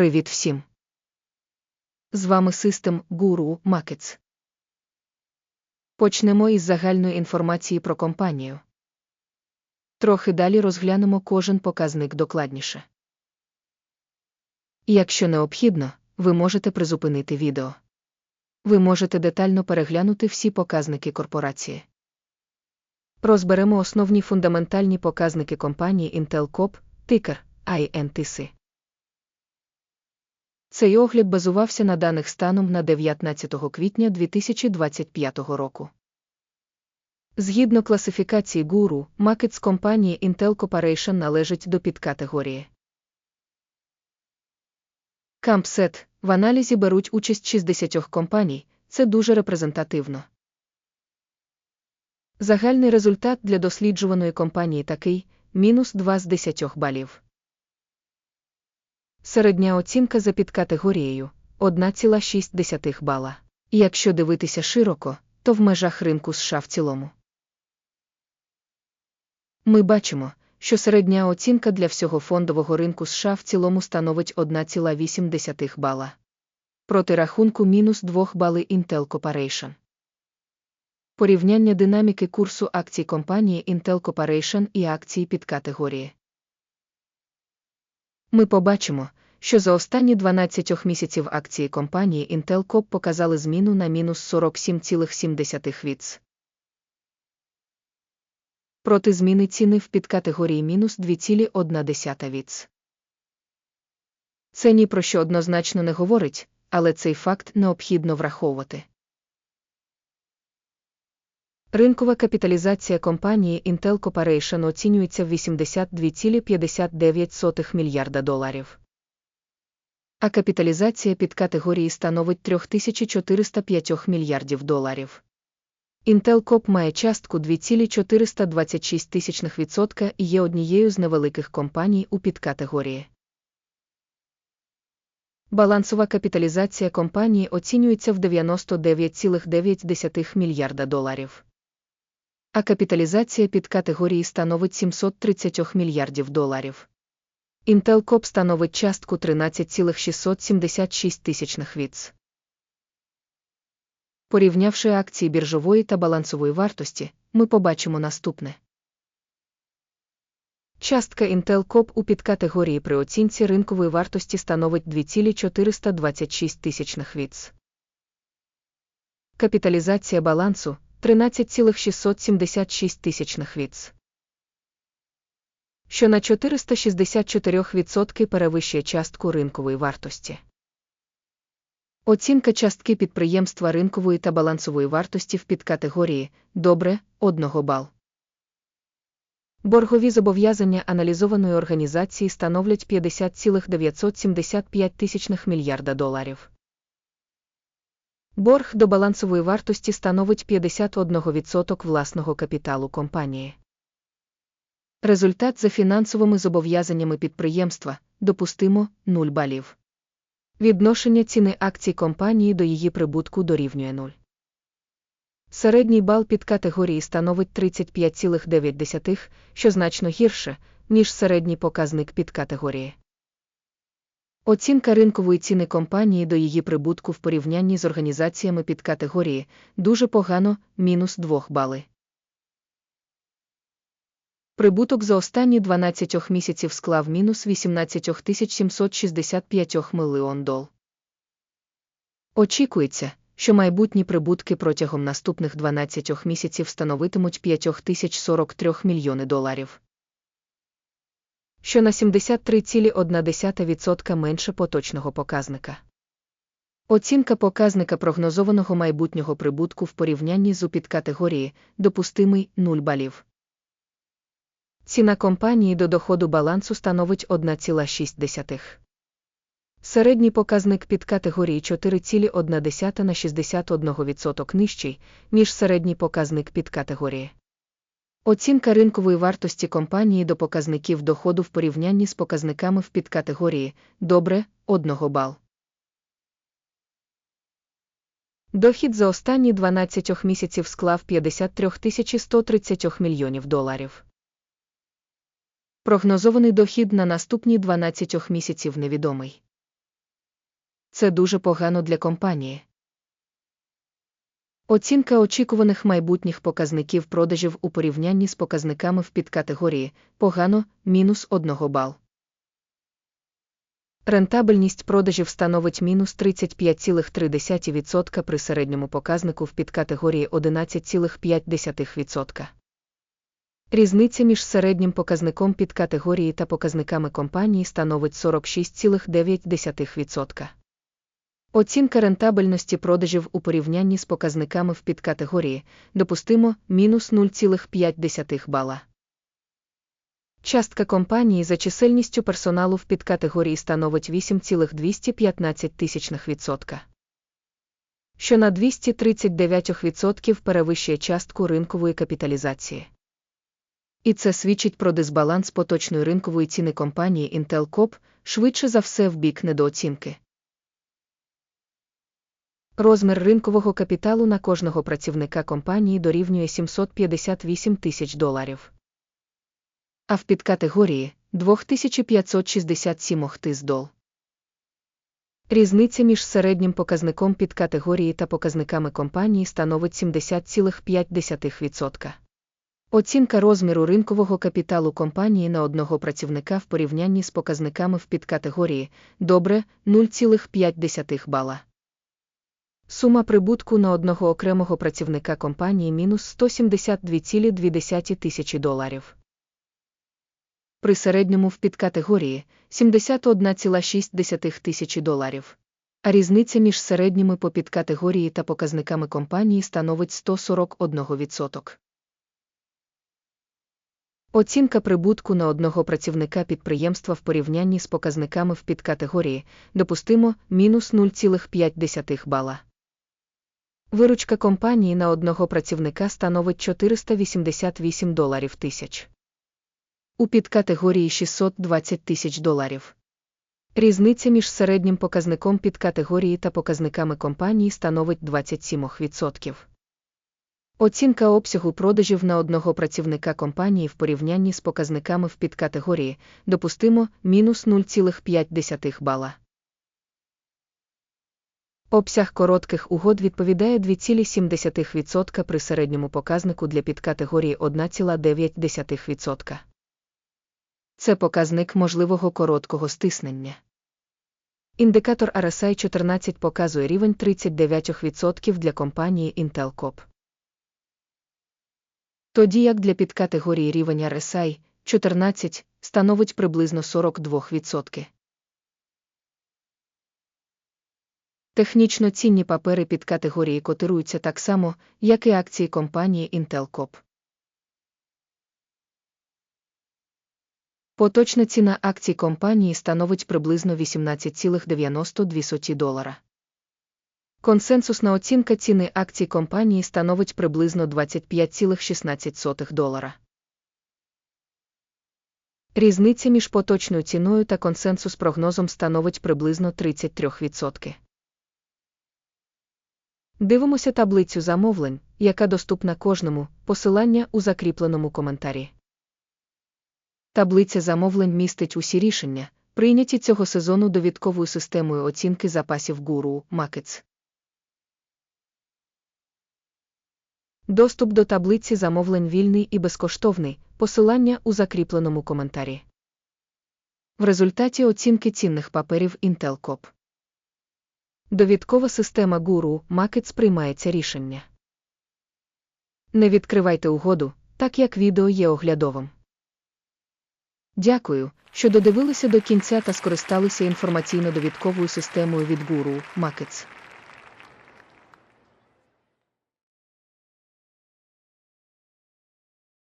Привіт всім! З вами System Guru Markets. Почнемо із загальної інформації про компанію. Трохи далі розглянемо кожен показник докладніше. Якщо необхідно, ви можете призупинити відео. Ви можете детально переглянути всі показники корпорації. Розберемо основні фундаментальні показники компанії Intel Corp, тикер INTC. Цей огляд базувався на даних станом на 19 квітня 2025 року. Згідно класифікації гуру, макет з компанії Intel Corporation належить до підкатегорії. Кампсет в аналізі беруть участь 60 компаній, це дуже репрезентативно. Загальний результат для досліджуваної компанії такий мінус 2 з 10 балів. Середня оцінка за підкатегорією 1,6 бала. Якщо дивитися широко, то в межах ринку США в цілому. Ми бачимо, що середня оцінка для всього фондового ринку США в цілому становить 1,8 бала. Проти рахунку мінус 2 бали Intel Corporation. Порівняння динаміки курсу акцій компанії Intel Corporation і акції підкатегорії. Ми побачимо, що за останні 12 місяців акції компанії Intel Corp показали зміну на мінус 47,7 віц. Проти зміни ціни в підкатегорії мінус 2,1 віц. Це ні про що однозначно не говорить, але цей факт необхідно враховувати. Ринкова капіталізація компанії Intel Corporation оцінюється в 82,59 мільярда доларів. А капіталізація під категорії становить 3405 мільярдів доларів. Intel Corp має частку 2,426% і є однією з невеликих компаній у підкатегорії. Балансова капіталізація компанії оцінюється в 99,9 мільярда доларів а капіталізація під категорії становить 730 мільярдів доларів. Intel Corp становить частку 13,676 тисячних віц. Порівнявши акції біржової та балансової вартості, ми побачимо наступне. Частка Intel Corp у підкатегорії при оцінці ринкової вартості становить 2,426 тисячних віц. Капіталізація балансу 13,676 тисячних віц. Що на 464% перевищує частку ринкової вартості. Оцінка частки підприємства ринкової та балансової вартості в підкатегорії добре 1 бал. Боргові зобов'язання аналізованої організації становлять 50,975 мільярда доларів. Борг до балансової вартості становить 51% власного капіталу компанії. Результат за фінансовими зобов'язаннями підприємства допустимо 0 балів. Відношення ціни акцій компанії до її прибутку дорівнює 0. Середній бал під категорії становить 35,9, що значно гірше, ніж середній показник під категорії. Оцінка ринкової ціни компанії до її прибутку в порівнянні з організаціями під категорії дуже погано мінус 2 бали. Прибуток за останні 12 місяців склав мінус 18 765 мільйон дол. Очікується, що майбутні прибутки протягом наступних 12 місяців становитимуть 5043 мільйони доларів що на 73,1% менше поточного показника. Оцінка показника прогнозованого майбутнього прибутку в порівнянні з підкатегорії допустимий 0 балів. Ціна компанії до доходу балансу становить 1,6. Середній показник під категорії 4,1 на 61% нижчий, ніж середній показник під категорії. Оцінка ринкової вартості компанії до показників доходу в порівнянні з показниками в підкатегорії добре 1 бал. Дохід за останні 12 місяців склав 53 130 мільйонів доларів. Прогнозований дохід на наступні 12 місяців невідомий. Це дуже погано для компанії. Оцінка очікуваних майбутніх показників продажів у порівнянні з показниками в підкатегорії погано мінус 1 бал. Рентабельність продажів становить мінус 35,3% при середньому показнику в підкатегорії 11,5%. Різниця між середнім показником підкатегорії та показниками компанії становить 46,9%. Оцінка рентабельності продажів у порівнянні з показниками в підкатегорії допустимо мінус 0,5 бала. Частка компанії за чисельністю персоналу в підкатегорії становить 8,215%, що на 239% перевищує частку ринкової капіталізації. І це свідчить про дисбаланс поточної ринкової ціни компанії Intel Corp, швидше за все в бік недооцінки. Розмір ринкового капіталу на кожного працівника компанії дорівнює 758 тисяч доларів. А в підкатегорії 2567 тис дол. Різниця між середнім показником підкатегорії та показниками компанії становить 70,5%. Оцінка розміру ринкового капіталу компанії на одного працівника в порівнянні з показниками в підкатегорії добре 0,5 бала. Сума прибутку на одного окремого працівника компанії мінус 172,2 тисячі доларів. При середньому в підкатегорії 71,6 тисячі доларів. А різниця між середніми по підкатегорії та показниками компанії становить 141%. Оцінка прибутку на одного працівника підприємства в порівнянні з показниками в підкатегорії допустимо мінус 0,5 бала. Виручка компанії на одного працівника становить 488 доларів тисяч. У підкатегорії 620 тисяч доларів. Різниця між середнім показником підкатегорії та показниками компанії становить 27%. Оцінка обсягу продажів на одного працівника компанії в порівнянні з показниками в підкатегорії допустимо мінус 0,5 бала. Обсяг коротких угод відповідає 2,7% при середньому показнику для підкатегорії 1,9%. Це показник можливого короткого стиснення. Індикатор RSI 14 показує рівень 39% для компанії Intel Corp. Тоді як для підкатегорії рівень RSI 14 становить приблизно 42%. Технічно цінні папери під категорії котируються так само, як і акції компанії Intel. Поточна ціна акцій компанії становить приблизно 18,92 долара. Консенсусна оцінка ціни акцій компанії становить приблизно 25,16 долара. Різниця між поточною ціною та консенсус прогнозом становить приблизно 33%. Дивимося таблицю замовлень, яка доступна кожному, посилання у закріпленому коментарі. Таблиця замовлень містить усі рішення, прийняті цього сезону довідковою системою оцінки запасів Guru Markets. Доступ до таблиці замовлень вільний і безкоштовний, посилання у закріпленому коментарі. В результаті оцінки цінних паперів Intel Corp. Довідкова система гуру Макет приймається рішення. Не відкривайте угоду, так як відео є оглядовим. Дякую, що додивилися до кінця та скористалися інформаційно-довідковою системою від гуру Markets.